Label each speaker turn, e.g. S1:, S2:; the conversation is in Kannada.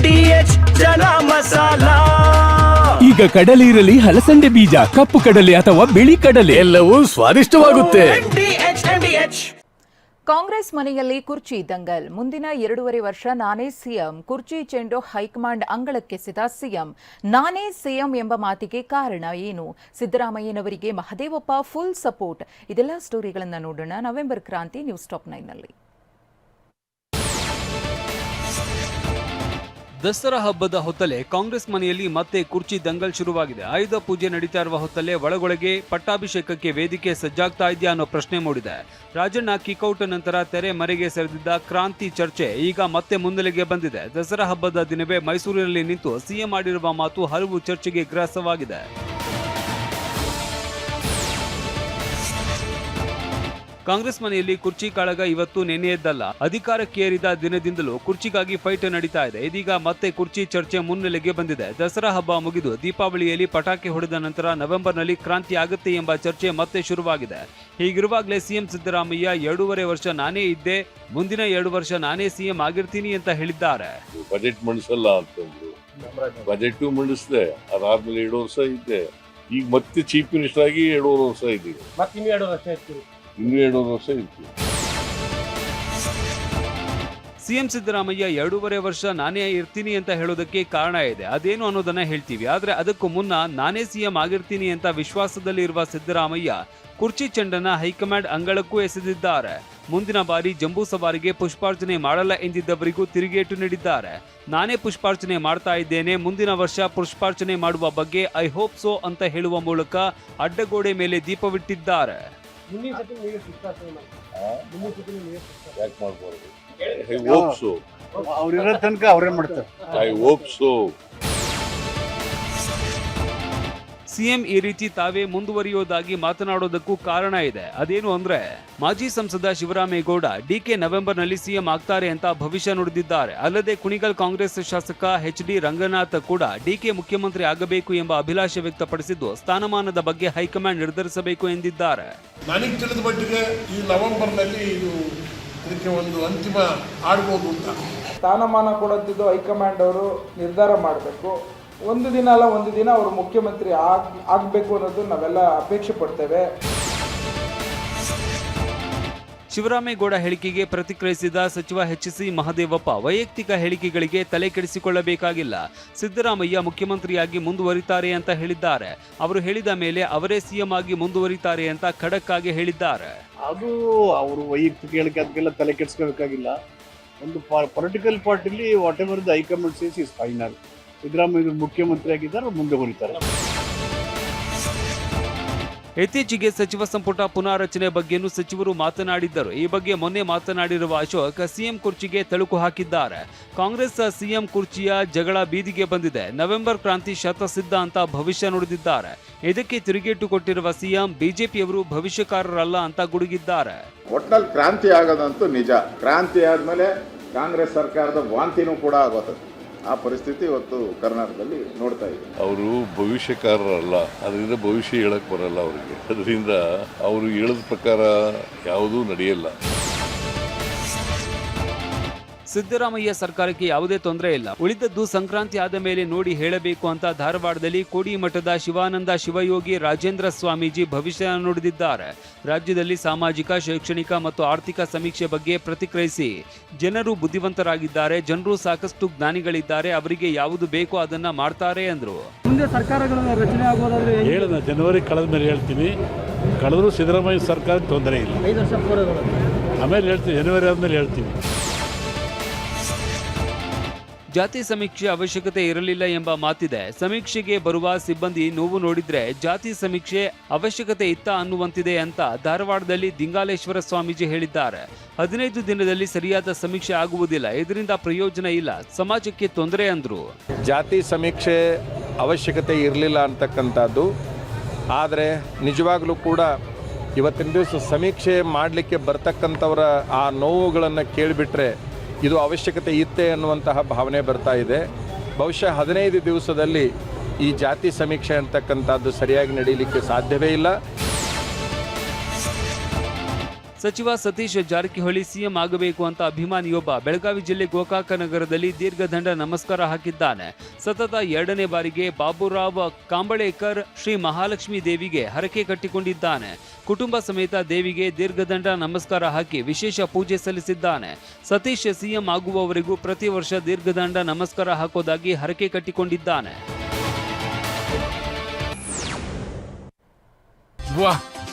S1: ಎಚ್ ಜನ ಮಸಾಲ.
S2: ಈಗ ಕಡಲೆ ಇರಲಿ ಹಲಸಂಡೆ ಬೀಜ ಕಪ್ಪು ಕಡಲೆ ಅಥವಾ ಬಿಳಿ ಕಡಲೆ.
S3: ಎಲ್ಲವೂ ಸ್ವಾದಿಷ್ಟವಾಗುತ್ತೆ.
S4: ಕಾಂಗ್ರೆಸ್ ಮನೆಯಲ್ಲಿ ಕುರ್ಚಿ ದಂಗಲ್. ಮುಂದಿನ ಎರಡೂವರೆ ವರ್ಷ ನಾನೇ ಸಿಎಂ. ಕುರ್ಚಿ ಚೆಂಡು ಹೈಕಮಾಂಡ್ ಅಂಗಳಕ್ಕೆಸೆದ ಸಿಎಂ. ನಾನೇ ಸಿಎಂ ಎಂಬ ಮಾತಿಗೆ ಕಾರಣ ಏನು? ಸಿದ್ದರಾಮಯ್ಯನವರಿಗೆ ಮಹದೇವಪ್ಪ ಫುಲ್ ಸಪೋರ್ಟ್. ಇದೆಲ್ಲ ಸ್ಟೋರಿಗಳನ್ನು ನೋಡೋಣ. ನವೆಂಬರ್ ಕ್ರಾಂತಿ ನ್ಯೂಸ್ ಟಾಪ್ ನೈನ್ನಲ್ಲಿ.
S5: ದಸರಾ ಹಬ್ಬದ ಹೊತ್ತಲೇ ಕಾಂಗ್ರೆಸ್ ಮನೆಯಲ್ಲಿ ಮತ್ತೆ ಕುರ್ಚಿ ದಂಗಲ್ ಶುರುವಾಗಿದೆ. ಆಯುಧ ಪೂಜೆ ನಡೀತಾ ಇರುವ ಹೊತ್ತಲ್ಲೇ ಒಳಗೊಳಗೆ ಪಟ್ಟಾಭಿಷೇಕಕ್ಕೆ ವೇದಿಕೆ ಸಜ್ಜಾಗ್ತಾ ಇದೆಯಾ ಅನ್ನೋ ಪ್ರಶ್ನೆ ಮೂಡಿದೆ. ರಾಜಣ್ಣ ಕಿಕೌಟ್ ನಂತರ ತೆರೆ ಮರೆಗೆ ಸೆರೆದಿದ್ದ ಕ್ರಾಂತಿ ಚರ್ಚೆ ಈಗ ಮತ್ತೆ ಮುನ್ನೆಲೆಗೆ ಬಂದಿದೆ. ದಸರಾ ಹಬ್ಬದ ದಿನವೇ ಮೈಸೂರಿನಲ್ಲಿ ನಿಂತು ಸಿಎಂ ಮಾಡಿರುವ ಮಾತು ಹಲವು ಚರ್ಚೆಗೆ ಗ್ರಾಸವಾಗಿದೆ ಕಾಂಗ್ರೆಸ್ ಮನೆಯಲ್ಲಿ ಕುರ್ಚಿ ಕಾಳಗ ಇವತ್ತು ನೆನೆಯದ್ದಲ್ಲ ಅಧಿಕಾರಕ್ಕೇರಿದ ದಿನದಿಂದಲೂ ಕುರ್ಚಿಗಾಗಿ ಫೈಟ್ ನಡೀತಾ ಇದೆ. ಇದೀಗ ಮತ್ತೆ ಕುರ್ಚಿ ಚರ್ಚೆ ಮುನ್ನೆಲೆಗೆ ಬಂದಿದೆ. ದಸರಾ ಹಬ್ಬ ಮುಗಿದು ದೀಪಾವಳಿಯಲ್ಲಿ ಪಟಾಕಿ ಹೊಡೆದ ನಂತರ ನವೆಂಬರ್ನಲ್ಲಿ ಕ್ರಾಂತಿ ಆಗುತ್ತೆ ಎಂಬ ಚರ್ಚೆ ಮತ್ತೆ ಶುರುವಾಗಿದೆ. ಹೀಗಿರುವಾಗಲೇ ಸಿಎಂ ಸಿದ್ದರಾಮಯ್ಯ ಎರಡೂವರೆ ವರ್ಷ ನಾನೇ ಇದ್ದೆ ಮುಂದಿನ ಎರಡು ವರ್ಷ ನಾನೇ ಸಿಎಂ ಆಗಿರ್ತೀನಿ ಅಂತ ಹೇಳಿದ್ದಾರೆ.
S6: ಬಜೆಟ್ ಮಂಡಿಸಲ್ಲ ಅಂತಂದ್ರು ಬಜೆಟ್ ಮಂಡಿಸಿದೆ. ಅದಾದ್ಮೇಲೆ ಎರಡು ವರ್ಷ ಇದ್ದೆ. ಈಗ ಮತ್ತೆ ಚೀಫ್ ಮಿನಿಸ್ಟರ್ ಆಗಿ ಎರಡೂವರೆ ವರ್ಷ ಇದ್ದೀವಿ.
S7: ಮತ್ತೆ ಇನ್ನೂ ಎರಡು ವರ್ಷ ಇರ್ತೀವಿ
S5: ಸಿಎಂ ಸಿದ್ದರಾಮಯ್ಯ ಎರಡೂವರೆ ವರ್ಷ ನಾನೇ ಇರ್ತೀನಿ ಅಂತ ಹೇಳೋದಕ್ಕೆ ಕಾರಣ ಇದೆ. ಅದೇನು ಅನ್ನೋದನ್ನ ಹೇಳ್ತೀವಿ. ಆದ್ರೆ ಅದಕ್ಕೂ ಮುನ್ನ ನಾನೇ ಸಿಎಂ ಆಗಿರ್ತೀನಿ ಅಂತ ವಿಶ್ವಾಸದಲ್ಲಿ ಇರುವ ಸಿದ್ದರಾಮಯ್ಯ ಕುರ್ಚಿ ಚೆಂಡನ್ನ ಹೈಕಮಾಂಡ್ ಅಂಗಳಕ್ಕೂ ಎಸೆದಿದ್ದಾರೆ. ಮುಂದಿನ ಬಾರಿ ಜಂಬೂ ಸವಾರಿಗೆ ಪುಷ್ಪಾರ್ಚನೆ ಮಾಡಲ್ಲ ಎಂದಿದ್ದವರಿಗೂ ತಿರುಗೇಟು ನೀಡಿದ್ದಾರೆ. ನಾನೇ ಪುಷ್ಪಾರ್ಚನೆ ಮಾಡ್ತಾ ಇದ್ದೇನೆ. ಮುಂದಿನ ವರ್ಷ ಪುಷ್ಪಾರ್ಚನೆ ಮಾಡುವ ಬಗ್ಗೆ ಐ ಹೋಪ್ ಸೋ ಅಂತ ಹೇಳುವ ಮೂಲಕ ಅಡ್ಡಗೋಡೆ ಮೇಲೆ ದೀಪವಿಟ್ಟಿದ್ದಾರೆ.
S7: ಮುಂದಿನ ಸತಿ ನೀವೇ ಪುಷ್ಪಾರ್ಚನೆ ಮಾಡಿ ಮುಂದಿನ ಸತಿ ನೀವೇ ಪುಷ್ಪಾರ್ಚನೆ
S6: ಯಾಕೆ ಮಾಡ್ಬಾರ್ದು ಐ ಹೋಪ್ ಸೊ
S8: ಅವ್ರಿರೋ ತನಕ ಅವ್ರೇ ಮಾಡ್ತಾರೆ
S6: ಐ ಹೋಪ್ ಸೊ
S5: ಸಿಎಂ ಈ ರೀತಿ ತಾವೇ ಮುಂದುವರಿಯೋದಾಗಿ ಮಾತನಾಡೋದಕ್ಕೂ ಕಾರಣ ಇದೆ. ಅದೇನು ಅಂದ್ರೆ ಮಾಜಿ ಸಂಸದ ಶಿವರಾಮೇಗೌಡ ಡಿಕೆ ನವೆಂಬರ್ನಲ್ಲಿ ಸಿಎಂ ಆಗ್ತಾರೆ ಅಂತ ಭವಿಷ್ಯ ನುಡಿದಿದ್ದಾರೆ. ಅಲ್ಲದೆ ಕುಣಿಗಲ್ ಕಾಂಗ್ರೆಸ್ ಶಾಸಕ ಎಚ್ ಡಿ ರಂಗನಾಥ್ ಕೂಡ ಡಿಕೆ ಮುಖ್ಯಮಂತ್ರಿ ಆಗಬೇಕು ಎಂಬ ಅಭಿಲಾಷೆ ವ್ಯಕ್ತಪಡಿಸಿದ್ದು ಸ್ಥಾನಮಾನದ ಬಗ್ಗೆ ಹೈಕಮಾಂಡ್ ನಿರ್ಧರಿಸಬೇಕು ಎಂದಿದ್ದಾರೆ.
S9: ನನಗೆ ತಿಳಿದ ಮಟ್ಟಿಗೆ ಈ ನವೆಂಬರ್ನಲ್ಲಿ ಇದು ಇದಕ್ಕೆ ಒಂದು ಅಂತಿಮ ಆಡ್ಬೋದು ಅಂತ.
S10: ಸ್ಥಾನಮಾನ ಕೊಡುತ್ತಿದ್ದು ಹೈಕಮಾಂಡ್ ಅವರು ನಿರ್ಧಾರ ಮಾಡಬೇಕು. ಒಂದು ದಿನ ಅಲ್ಲ ಒಂದು ದಿನ ಅವರು ಮುಖ್ಯಮಂತ್ರಿ ಆಗ್ ಆಗಬೇಕು ಅನ್ನೋದು ನಾವೆಲ್ಲ ಅಪೇಕ್ಷೆ ಪಡ್ತೇವೆ.
S5: ಶಿವರಾಮೇಗೌಡ ಹೇಳಿಕೆಗೆ ಪ್ರತಿಕ್ರಿಯಿಸಿದ ಸಚಿವ ಎಚ್ ಸಿ ಮಹದೇವಪ್ಪ ವೈಯಕ್ತಿಕ ಹೇಳಿಕೆಗಳಿಗೆ ತಲೆ ಕೆಡಿಸಿಕೊಳ್ಳಬೇಕಾಗಿಲ್ಲ. ಸಿದ್ದರಾಮಯ್ಯ ಮುಖ್ಯಮಂತ್ರಿಯಾಗಿ ಮುಂದುವರಿತಾರೆ ಅಂತ ಹೇಳಿದ್ದಾರೆ. ಅವರು ಹೇಳಿದ ಮೇಲೆ ಅವರೇ ಸಿಎಂ ಆಗಿ ಮುಂದುವರಿತಾರೆ ಅಂತ ಖಡಕ್ ಆಗಿ ಹೇಳಿದ್ದಾರೆ.
S8: ಅದು ಅವರು ವೈಯಕ್ತಿಕ ಹೇಳಿಕೆ ಅದಕ್ಕೆಲ್ಲ ತಲೆ ಕೆಡಿಸ್ಕೋಬೇಕಾಗಿಲ್ಲ ಒಂದು political ಪಾರ್ಟಿಲಿ whatever the high command says is final Siddaramaiah ಮುಖ್ಯಮಂತ್ರಿ ಆಗಿದ್ದಾರೆ ಮುಂದೆ ಹೊರಿತಾರೆ
S5: ಇತ್ತೀಚೆಗೆ ಸಚಿವ ಸಂಪುಟ ಪುನಾರಚನೆ ಬಗ್ಗೆಯೂ ಸಚಿವರು ಮಾತನಾಡಿದ್ದರು. ಈ ಬಗ್ಗೆ ಮೊನ್ನೆ ಮಾತನಾಡಿರುವ ಅಶೋಕ್ ಸಿಎಂ ಕುರ್ಚಿಗೆ ತಳುಕು ಹಾಕಿದ್ದಾರೆ. ಕಾಂಗ್ರೆಸ್ ಸಿಎಂ ಕುರ್ಚಿಯ ಜಗಳ ಬೀದಿಗೆ ಬಂದಿದೆ. ನವೆಂಬರ್ ಕ್ರಾಂತಿ ಶತಸಿದ್ಧ ಅಂತ ಭವಿಷ್ಯ ನುಡಿದಿದ್ದಾರೆ. ಇದಕ್ಕೆ ತಿರುಗೇಟು ಕೊಟ್ಟಿರುವ ಸಿಎಂ ಬಿಜೆಪಿಯವರು ಭವಿಷ್ಯಕಾರರಲ್ಲ ಅಂತ ಗುಡುಗಿದ್ದಾರೆ.
S11: ಒಟ್ನಲ್ಲಿ ಕ್ರಾಂತಿ ಆಗೋದಂತೂ ನಿಜ. ಕ್ರಾಂತಿ ಆದ್ಮೇಲೆ ಕಾಂಗ್ರೆಸ್ ಸರ್ಕಾರದ ವಾಂತಿನೂ ಕೂಡ ಆಗೋತದೆ ಆ ಪರಿಸ್ಥಿತಿ ಇವತ್ತು ಕರ್ನಾಟಕದಲ್ಲಿ ನೋಡ್ತಾ ಇದೆ.
S6: ಅವರು ಭವಿಷ್ಯಕಾರರಲ್ಲ, ಅದರಿಂದ ಭವಿಷ್ಯ ಹೇಳಕ್ ಬರಲ್ಲ ಅವರಿಗೆ. ಅದರಿಂದ ಅವರು ಹೇಳದ ಪ್ರಕಾರ ಯಾವುದೂ ನಡೆಯಲ್ಲ.
S5: ಸಿದ್ದರಾಮಯ್ಯ ಸರ್ಕಾರಕ್ಕೆ ಯಾವುದೇ ತೊಂದರೆ ಇಲ್ಲ. ಉಳಿದದ್ದು ಸಂಕ್ರಾಂತಿ ಆದ ಮೇಲೆ ನೋಡಿ ಹೇಳಬೇಕು ಅಂತ ಧಾರವಾಡದಲ್ಲಿ ಕೋಡಿ ಮಠದ ಶಿವಾನಂದ ಶಿವಯೋಗಿ ರಾಜೇಂದ್ರ ಸ್ವಾಮೀಜಿ ಭವಿಷ್ಯ ನುಡಿದಿದ್ದಾರೆ. ರಾಜ್ಯದಲ್ಲಿ ಸಾಮಾಜಿಕ ಶೈಕ್ಷಣಿಕ ಮತ್ತು ಆರ್ಥಿಕ ಸಮೀಕ್ಷೆ ಬಗ್ಗೆ ಪ್ರತಿಕ್ರಿಯಿಸಿ. ಜನರು ಬುದ್ಧಿವಂತರಾಗಿದ್ದಾರೆ. ಜನರು ಸಾಕಷ್ಟು ಜ್ಞಾನಿಗಳಿದ್ದಾರೆ. ಅವರಿಗೆ ಯಾವುದು ಬೇಕೋ ಅದನ್ನ ಮಾಡ್ತಾರೆ ಎಂದರು
S7: ಮುಂದೆ ಸರ್ಕಾರಗಳ ರಚನೆ ಆಗೋದಾದ್ರೆ
S3: ಹೇಳಿದ ಜನವರಿ ಕಳೆದ ಮೇಲೆ ಹೇಳ್ತೀನಿ. ಕಳೆದ್ರು ಸಿದ್ದರಾಮಯ್ಯ ಸರ್ಕಾರ ತೊಂದರೆ ಇಲ್ಲ.
S7: ಐದು ವರ್ಷ
S3: ಆಮೇಲೆ ಹೇಳ್ತೀನಿ ಜನವರಿ ಆದಮೇಲೆ ಹೇಳ್ತೀನಿ.
S5: ಜಾತಿ ಸಮೀಕ್ಷೆ ಅವಶ್ಯಕತೆ ಇರಲಿಲ್ಲ ಎಂಬ ಮಾತಿದೆ. ಸಮೀಕ್ಷೆಗೆ ಬರುವ ಸಿಬ್ಬಂದಿ ನೋವು ನೋಡಿದ್ರೆ ಜಾತಿ ಸಮೀಕ್ಷೆ ಅವಶ್ಯಕತೆ ಇತ್ತ ಅನ್ನುವಂತಿದೆ ಅಂತ ಧಾರವಾಡದಲ್ಲಿ ದಿಂಗಾಲೇಶ್ವರ ಸ್ವಾಮೀಜಿ ಹೇಳಿದ್ದಾರೆ. ಹದಿನೈದು ದಿನದಲ್ಲಿ ಸರಿಯಾದ ಸಮೀಕ್ಷೆ ಆಗುವುದಿಲ್ಲ. ಇದರಿಂದ ಪ್ರಯೋಜನ ಇಲ್ಲ. ಸಮಾಜಕ್ಕೆ ತೊಂದರೆ ಅಂದ್ರು.
S12: ಜಾತಿ ಸಮೀಕ್ಷೆ ಅವಶ್ಯಕತೆ ಇರಲಿಲ್ಲ ಅಂತಕ್ಕಂಥದ್ದು. ಆದರೆ ನಿಜವಾಗಲೂ ಕೂಡ ಇವತ್ತಿನ ದಿವಸ ಸಮೀಕ್ಷೆ ಮಾಡಲಿಕ್ಕೆ ಬರ್ತಕ್ಕಂಥವರ ಆ ನೋವುಗಳನ್ನು ಕೇಳಿಬಿಟ್ರೆ ಇದು ಅವಶ್ಯಕತೆ ಇತ್ತೆ ಅನ್ನುವಂತಹ ಭಾವನೆ ಬರ್ತಾ ಇದೆ. ಬಹುಶಃ ಹದಿನೈದು ದಿವಸದಲ್ಲಿ ಈ ಜಾತಿ ಸಮೀಕ್ಷೆ ಅಂತಕ್ಕಂಥದ್ದು ಸರಿಯಾಗಿ ನಡೀಲಿಕ್ಕೆ ಸಾಧ್ಯವೇ ಇಲ್ಲ.
S5: ಸಚಿವ ಸತೀಶ್ ಜಾರಕಿಹೊಳಿ ಸಿಎಂ ಆಗಬೇಕು ಅಂತ ಅಭಿಮಾನಿಯೊಬ್ಬ ಬೆಳಗಾವಿ ಜಿಲ್ಲೆ ಗೋಕಾಕ ನಗರದಲ್ಲಿ ದೀರ್ಘದಂಡ ನಮಸ್ಕಾರ ಹಾಕಿದ್ದಾನೆ. ಸತತ ಎರಡನೇ ಬಾರಿಗೆ ಬಾಬುರಾವ್ ಕಾಂಬಳೇಕರ್ ಶ್ರೀ ಮಹಾಲಕ್ಷ್ಮಿ ದೇವಿಗೆ ಹರಕೆ ಕಟ್ಟಿಕೊಂಡಿದ್ದಾನೆ. ಕುಟುಂಬ ಸಮೇತ ದೇವಿಗೆ ದೀರ್ಘದಂಡ ನಮಸ್ಕಾರ ಹಾಕಿ ವಿಶೇಷ ಪೂಜೆ ಸಲ್ಲಿಸಿದ್ದಾನೆ. ಸತೀಶ್ ಸಿಎಂ ಆಗುವವರೆಗೂ ಪ್ರತಿ ವರ್ಷ ದೀರ್ಘದಂಡ ನಮಸ್ಕಾರ ಹಾಕೋದಾಗಿ ಹರಕೆ ಕಟ್ಟಿಕೊಂಡಿದ್ದಾನೆ.